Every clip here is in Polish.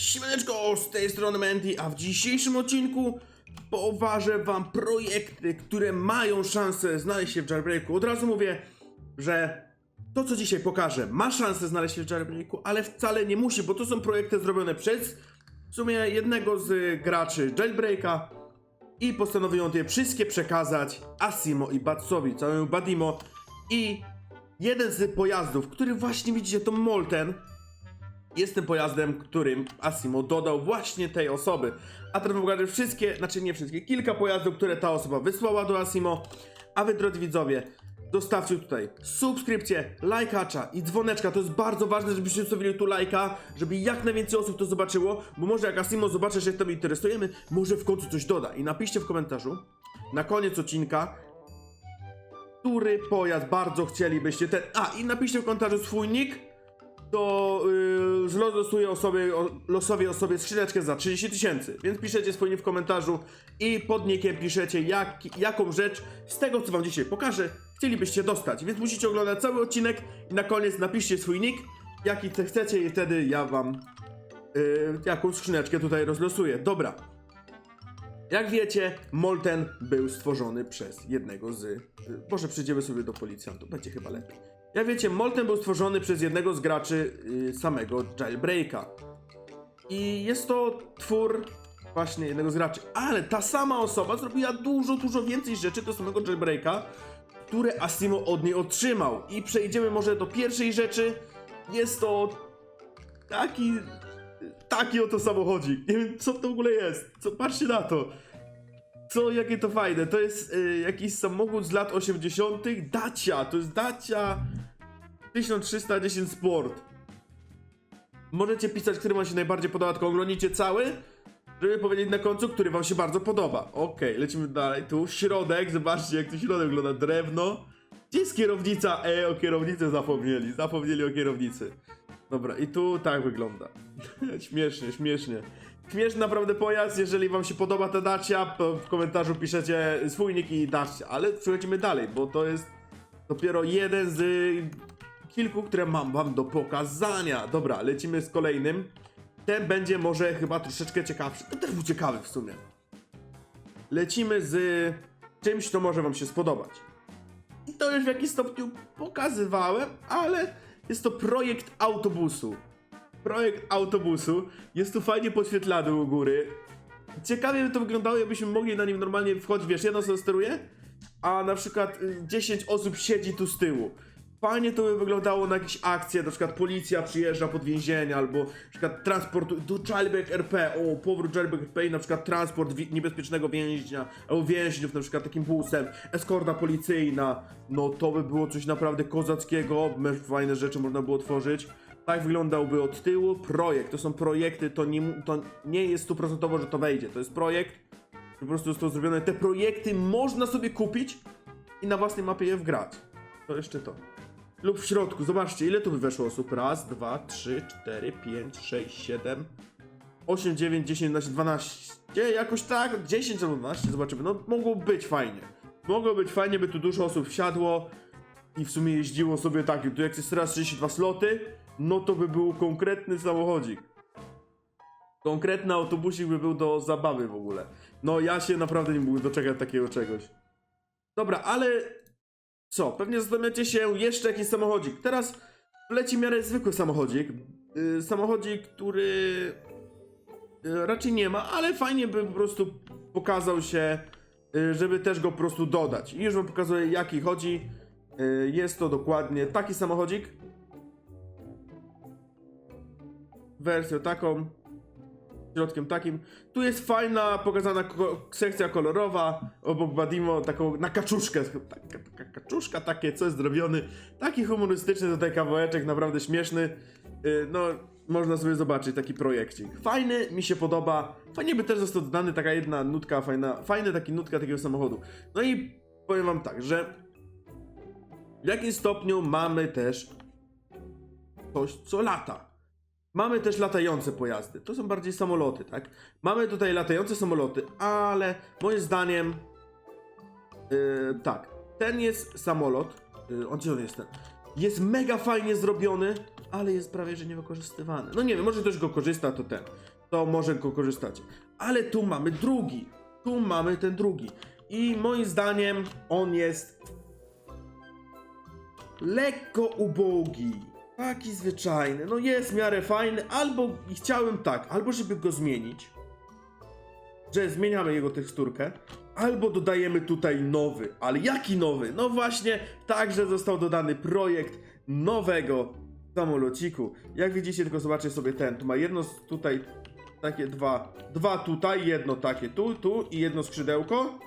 Siemaneczko, z tej strony Mandy, a w dzisiejszym odcinku poważę wam projekty, które mają szansę znaleźć się w Jailbreaku. Od razu mówię, że to co dzisiaj pokażę ma szansę znaleźć się w Jailbreaku, ale wcale nie musi, bo to są projekty zrobione przez w sumie jednego z graczy Jailbreaka i postanowiłem je wszystkie przekazać Asimo i Batsowi, całemu Badimo i jeden z pojazdów, który właśnie widzicie, to Molten, jest tym pojazdem, którym Asimo dodał właśnie tej osoby. A teraz pokażę wszystkie, znaczy nie wszystkie, kilka pojazdów, które ta osoba wysłała do Asimo. A wy, drodzy widzowie, zostawcie tutaj subskrypcję, lajkacza i dzwoneczka. To jest bardzo ważne, żebyście zostawili tu lajka, żeby jak najwięcej osób to zobaczyło, bo może jak Asimo zobaczy, że tym interesujemy, może w końcu coś doda. I napiszcie w komentarzu na koniec odcinka, który pojazd bardzo chcielibyście ten... A, i napiszcie w komentarzu swój nick, to yy, zlosuję osobie, o, losowej osobie skrzyneczkę za 30 tysięcy. Więc piszecie nick w komentarzu i pod nickiem piszecie jak, jaką rzecz z tego co wam dzisiaj pokażę chcielibyście dostać. Więc musicie oglądać cały odcinek i na koniec napiszcie swój nick, jaki chcecie i wtedy ja wam yy, jakąś skrzyneczkę tutaj rozlosuję. Dobra. Jak wiecie, Molten był stworzony przez jednego z. y, Może przejdziemy sobie do policjantów, będzie chyba lepiej. Jak wiecie, Molten był stworzony przez jednego z graczy y, samego Jailbreaka. I jest to twór właśnie jednego z graczy. Ale ta sama osoba zrobiła dużo, dużo więcej rzeczy do samego Jailbreaka, które Asimo od niej otrzymał. I przejdziemy może do pierwszej rzeczy. Jest to taki taki oto samochodzik. Nie wiem, co to w ogóle jest. Co, patrzcie na to. Co, jakie to fajne. To jest y, jakiś samochód z lat 80. Dacia. To jest Dacia 1310 Sport. Możecie pisać, który wam się najbardziej podoba, tylko oglądnijcie cały, żeby powiedzieć na końcu, który wam się bardzo podoba. Okej, lecimy dalej. Tu środek, zobaczcie jak tu środek wygląda. Drewno. Gdzie jest kierownica? E, o kierownicę zapomnieli. Zapomnieli o kierownicy. Dobra, i tu tak wygląda. śmiesznie, śmiesznie. Śmieszny naprawdę pojazd, jeżeli wam się podoba ta Dacia, to w komentarzu piszecie swój nick i Dacia. Ale przechodzimy dalej, bo to jest dopiero jeden z kilku, które mam wam do pokazania. Dobra, lecimy z kolejnym. Ten będzie może chyba troszeczkę ciekawszy. To też był ciekawy w sumie. Lecimy z czymś, co może wam się spodobać. I to już w jakiś stopniu pokazywałem, ale jest to projekt autobusu. Projekt autobusu. Jest tu fajnie podświetlany u góry. Ciekawie by to wyglądało, jakbyśmy mogli na nim normalnie wchodzić. Wiesz, jedna osoba steruje, a na przykład y, 10 osób siedzi tu z tyłu. Fajnie to by wyglądało na jakieś akcje, na przykład policja przyjeżdża pod więzienie, albo na przykład transport do Jailbreak RP, o, powrót Jailbreak RP i na przykład transport wi- niebezpiecznego więźnia, albo więźniów na przykład takim busem, eskorta policyjna, no to by było coś naprawdę kozackiego, fajne rzeczy można było tworzyć. Tak wyglądałby od tyłu projekt, to są projekty, to nie, to nie jest stuprocentowo, że to wejdzie, to jest projekt, po prostu to zrobione, te projekty można sobie kupić i na własnej mapie je wgrać. To jeszcze to. Lub w środku, zobaczcie, ile tu by weszło osób. Raz, dwa, trzy, cztery, pięć, sześć, siedem, osiem, dziewięć, dziesięć, jedenaście, dwanaście. Jakoś tak, 10 albo 12, zobaczymy. No, mogło być fajnie. Mogło być fajnie, by tu dużo osób wsiadło i w sumie jeździło sobie tak. Tu jak jest teraz 32 sloty, no to by był konkretny samochodzik. Konkretny autobusik by był do zabawy w ogóle. No, ja się naprawdę nie mógłbym doczekać takiego czegoś. Dobra, ale co? Pewnie zastanawiacie się jeszcze jakiś samochodzik. Teraz leci w miarę zwykły samochodzik. Yy, samochodzik, który yy, raczej nie ma, ale fajnie by po prostu pokazał się, yy, żeby też go po prostu dodać. I już wam pokazuję jaki chodzi. Yy, jest to dokładnie taki samochodzik. Wersją taką. Środkiem takim. Tu jest fajna, pokazana ko sekcja kolorowa, obok Badimo, taką na kaczuszkę, taka, taka kaczuszka, takie coś zrobiony, taki humorystyczny tutaj kawałeczek, naprawdę śmieszny, yy, no można sobie zobaczyć taki projekcik. Fajny, mi się podoba, fajnie by też został dodany taka jedna nutka, fajna, fajny taki nutka takiego samochodu. No i powiem wam tak, że w jakimś stopniu mamy też coś, co lata. Mamy też latające pojazdy. To są bardziej samoloty, tak? Mamy tutaj latające samoloty, ale moim zdaniem yy, tak, ten jest samolot. Yy, on gdzie on jest ten? Jest mega fajnie zrobiony. ale jest prawie że niewykorzystywany. No nie wiem, może ktoś go korzysta, to ten. To może go korzystacie. Ale tu mamy drugi. Tu mamy ten drugi. I moim zdaniem on jest lekko ubogi. Taki zwyczajny. No jest w miarę fajny, albo i chciałem tak, albo żeby go zmienić, że zmieniamy jego teksturkę, albo dodajemy tutaj nowy. Ale jaki nowy? No właśnie, także został dodany projekt nowego samolociku. Jak widzicie, tylko zobaczcie sobie ten. Tu ma jedno tutaj, takie dwa, dwa tutaj, jedno takie tu, tu i jedno skrzydełko.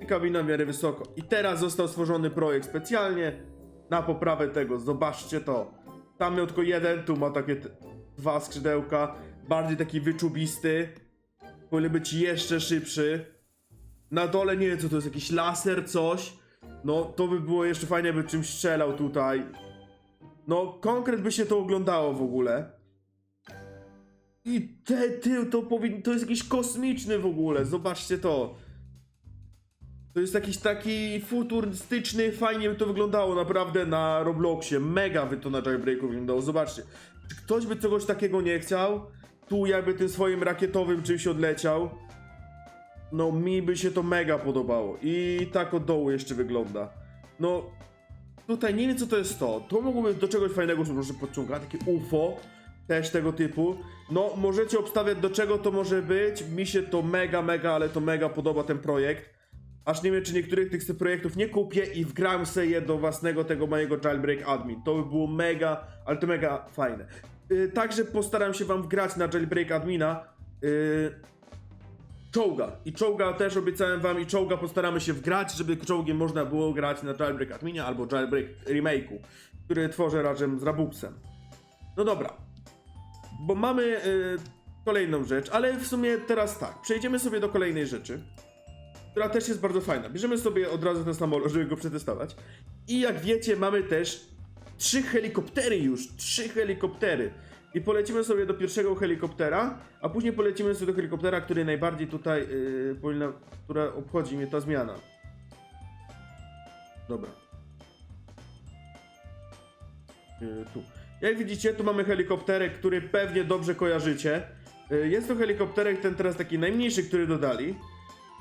I kabina w miarę wysoko. I teraz został stworzony projekt specjalnie na poprawę tego. Zobaczcie to. Tam miał tylko jeden, tu ma takie dwa skrzydełka. Bardziej taki wyczubisty. Powinien być jeszcze szybszy. Na dole nie wiem co to jest, jakiś laser, coś. No to by było jeszcze fajnie, by czymś strzelał tutaj. No konkret by się to oglądało w ogóle. I te tył to powinien, to jest jakiś kosmiczny w ogóle, zobaczcie to. To jest jakiś taki futurystyczny, fajnie by to wyglądało naprawdę na Robloxie. Mega by to na jailbreaku wyglądało. Zobaczcie. Czy ktoś by czegoś takiego nie chciał? Tu jakby tym swoim rakietowym czymś odleciał. No mi by się to mega podobało. I tak od dołu jeszcze wygląda. No tutaj nie wiem co to jest to. To mogłoby do czegoś fajnego może podciągać. Takie UFO. Też tego typu. No możecie obstawiać do czego to może być. Mi się to mega, mega, ale to mega podoba ten projekt. Aż nie wiem, czy niektórych tych se projektów nie kupię i wgram se je do własnego tego mojego jailbreak admin. To by było mega, ale to mega fajne. Yy, także postaram się wam wgrać na jailbreak admina. Yy, czołga. I czołga też obiecałem wam i czołga postaramy się wgrać, żeby czołgiem można było grać na jailbreak adminie albo jailbreak remake'u, który tworzę razem z Rabuxem. No dobra. Bo mamy yy, kolejną rzecz, ale w sumie teraz tak. Przejdziemy sobie do kolejnej rzeczy która też jest bardzo fajna. Bierzemy sobie od razu ten samolot, żeby go przetestować. I jak wiecie, mamy też trzy helikoptery już, trzy helikoptery. I polecimy sobie do pierwszego helikoptera, a później polecimy sobie do helikoptera, który najbardziej tutaj yy, powinna, która obchodzi mnie ta zmiana. Dobra. Yy, tu. Jak widzicie, tu mamy helikopterek, który pewnie dobrze kojarzycie. Yy, jest to helikopterek ten teraz taki najmniejszy, który dodali.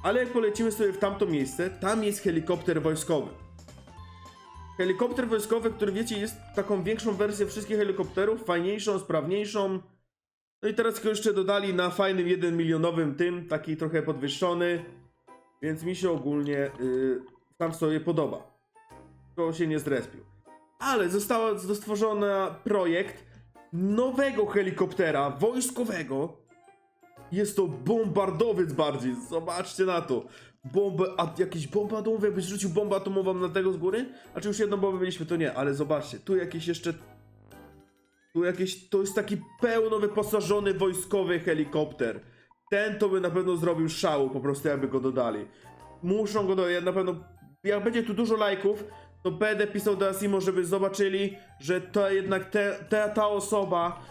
Ale jak polecimy sobie w tamto miejsce, tam jest helikopter wojskowy. Helikopter wojskowy, który wiecie, jest taką większą wersję wszystkich helikopterów, fajniejszą, sprawniejszą. No i teraz go jeszcze dodali na fajnym 1 milionowym tym, taki trochę podwyższony. Więc mi się ogólnie yy, tam sobie podoba. Tylko się nie zrespił. Ale został stworzony projekt nowego helikoptera wojskowego, jest to bombardowiec bardziej. Zobaczcie na to. Bombę, a jakiś bomba atomowa, jakbyś rzucił bombę atomową na tego z góry? A czy już jedną bombę mieliśmy, to nie, ale zobaczcie, tu jakieś jeszcze... Tu jakieś, to jest taki pełno wyposażony wojskowy helikopter. Ten to by na pewno zrobił szału, po prostu jakby go dodali. Muszą go dodać, na pewno... Jak będzie tu dużo lajków, to będę pisał do Asimo, żeby zobaczyli, że to jednak te, te, ta osoba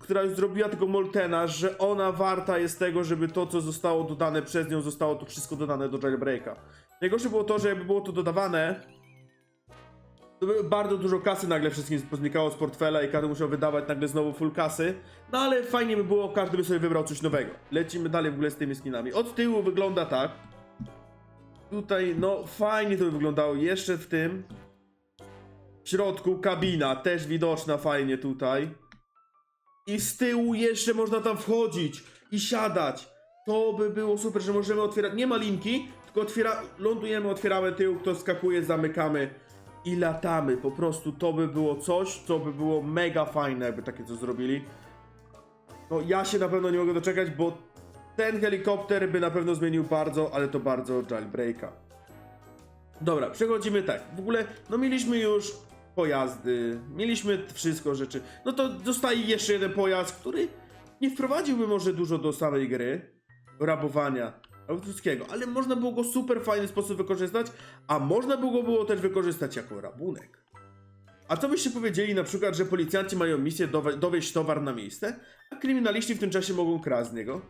która już zrobiła tego Moltena, że ona warta jest tego, żeby to, co zostało dodane przez nią, zostało to wszystko dodane do jailbreaka. Najgorsze było to, że jakby było to dodawane, to by bardzo dużo kasy nagle wszystkim poznikało z portfela i każdy musiał wydawać nagle znowu full kasy. No ale fajnie by było, każdy by sobie wybrał coś nowego. Lecimy dalej w ogóle z tymi skinami. Od tyłu wygląda tak. Tutaj, no fajnie to by wyglądało. Jeszcze w tym. W środku kabina, też widoczna fajnie tutaj. I z tyłu jeszcze można tam wchodzić i siadać. To by było super, że możemy otwierać. Nie ma linki, tylko otwiera... lądujemy, otwieramy tył, kto skakuje, zamykamy i latamy. Po prostu to by było coś, co by było mega fajne, jakby takie co zrobili. No ja się na pewno nie mogę doczekać, bo ten helikopter by na pewno zmienił bardzo, ale to bardzo jailbreaka. Dobra, przechodzimy tak. W ogóle, no mieliśmy już pojazdy, mieliśmy wszystko rzeczy. No to zostaje jeszcze jeden pojazd, który nie wprowadziłby może dużo do samej gry, rabowania albo wszystkiego, ale można było go super fajny sposób wykorzystać, a można było go było też wykorzystać jako rabunek. A co byście powiedzieli na przykład, że policjanci mają misję dowieźć towar na miejsce, a kryminaliści w tym czasie mogą kraść z niego?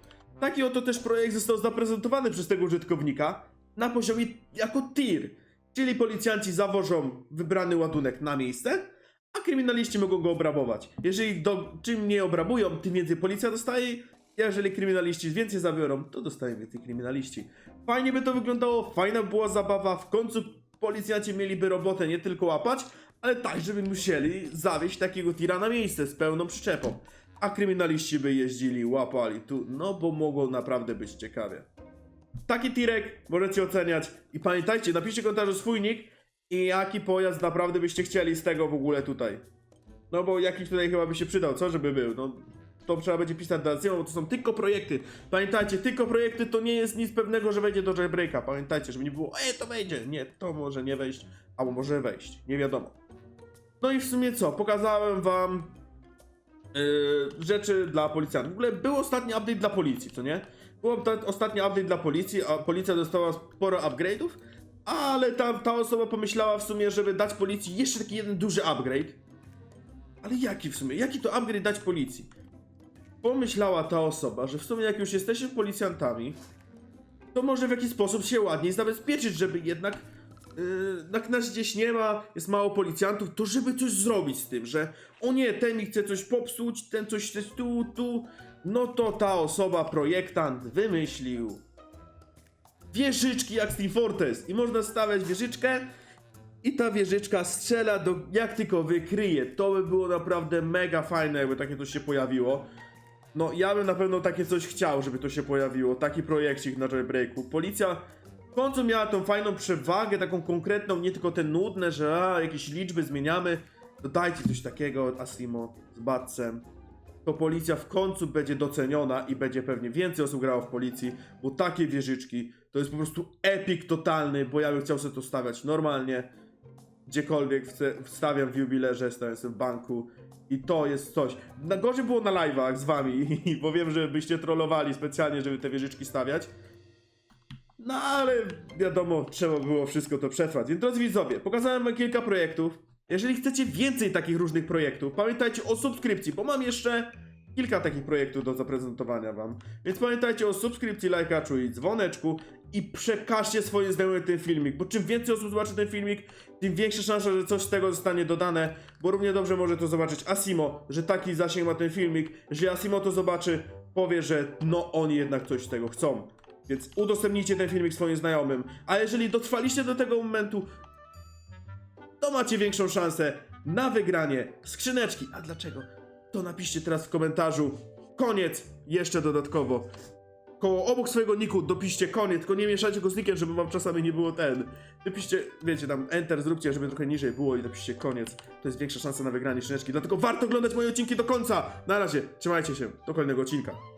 Taki oto też projekt został zaprezentowany przez tego użytkownika na poziomie jako tir. Czyli policjanci zawożą wybrany ładunek na miejsce, a kryminaliści mogą go obrabować. Jeżeli do, czym mniej obrabują, tym więcej policja dostaje. Jeżeli kryminaliści więcej zabiorą, to dostają więcej kryminaliści. Fajnie by to wyglądało, fajna by była zabawa, w końcu policjanci mieliby robotę nie tylko łapać, ale tak, żeby musieli zawieźć takiego tira na miejsce z pełną przyczepą. A kryminaliści by jeździli, łapali tu, no bo mogło naprawdę być ciekawie. Taki tirek możecie oceniać i pamiętajcie, napiszcie w komentarzu swój nick i jaki pojazd naprawdę byście chcieli z tego w ogóle tutaj. No bo jakiś tutaj chyba by się przydał, co żeby był, no to trzeba będzie pisać na bo to są tylko projekty. Pamiętajcie, tylko projekty to nie jest nic pewnego, że wejdzie do jailbreaka. Pamiętajcie, żeby nie było, e to wejdzie. Nie, to może nie wejść, albo może wejść, nie wiadomo. No i w sumie co, pokazałem wam yy, rzeczy dla policjantów. W ogóle był ostatni update dla policji, co nie? Był ta, ostatni update dla policji, a policja dostała sporo upgrade'ów, ale ta, ta osoba pomyślała w sumie, żeby dać policji jeszcze taki jeden duży upgrade. Ale jaki w sumie? Jaki to upgrade dać policji? Pomyślała ta osoba, że w sumie jak już jesteście policjantami, to może w jakiś sposób się ładniej zabezpieczyć, żeby jednak yy, jak nas gdzieś nie ma, jest mało policjantów, to żeby coś zrobić z tym, że o nie, ten mi chce coś popsuć, ten coś chce tu, tu, no to ta osoba, projektant, wymyślił wieżyczki jak z Team Fortress i można stawiać wieżyczkę i ta wieżyczka strzela do, jak tylko wykryje. To by było naprawdę mega fajne, jakby takie coś się pojawiło. No, ja bym na pewno takie coś chciał, żeby to się pojawiło. Taki projekcik na jailbreaku. Policja w końcu miała tą fajną przewagę, taką konkretną, nie tylko te nudne, że a, jakieś liczby zmieniamy. Dodajcie coś takiego, Asimo, z Batcem. To policja w końcu będzie doceniona i będzie pewnie więcej osób grało w policji, bo takie wieżyczki to jest po prostu epic totalny, bo ja bym chciał sobie to stawiać normalnie gdziekolwiek wstawiam w jubilerze, stawiam sobie w banku i to jest coś. Na gorzej było na live'ach z wami, bo wiem, że byście trollowali specjalnie, żeby te wieżyczki stawiać. No ale wiadomo, trzeba było wszystko to przetrwać. Więc drodzy widzowie, pokazałem wam kilka projektów. Jeżeli chcecie więcej takich różnych projektów, pamiętajcie o subskrypcji, bo mam jeszcze kilka takich projektów do zaprezentowania wam. Więc pamiętajcie o subskrypcji, lajkaczu i dzwoneczku i przekażcie swoim znajomym ten filmik, bo czym więcej osób zobaczy ten filmik, tym większa szansa, że coś z tego zostanie dodane, bo równie dobrze może to zobaczyć Asimo, że taki zasięg ma ten filmik. Jeżeli Asimo to zobaczy, powie, że no oni jednak coś z tego chcą. Więc udostępnijcie ten filmik swoim znajomym. A jeżeli dotrwaliście do tego momentu, to macie większą szansę na wygranie skrzyneczki. A dlaczego? To napiszcie teraz w komentarzu. Koniec! Jeszcze dodatkowo. Koło obok swojego niku dopiszcie koniec, tylko nie mieszajcie go z nikiem, żeby wam czasami nie było ten. Dopiszcie, wiecie tam, enter zróbcie, żeby trochę niżej było i dopiszcie koniec. To jest większa szansa na wygranie skrzyneczki. Dlatego warto oglądać moje odcinki do końca. Na razie, trzymajcie się, do kolejnego odcinka.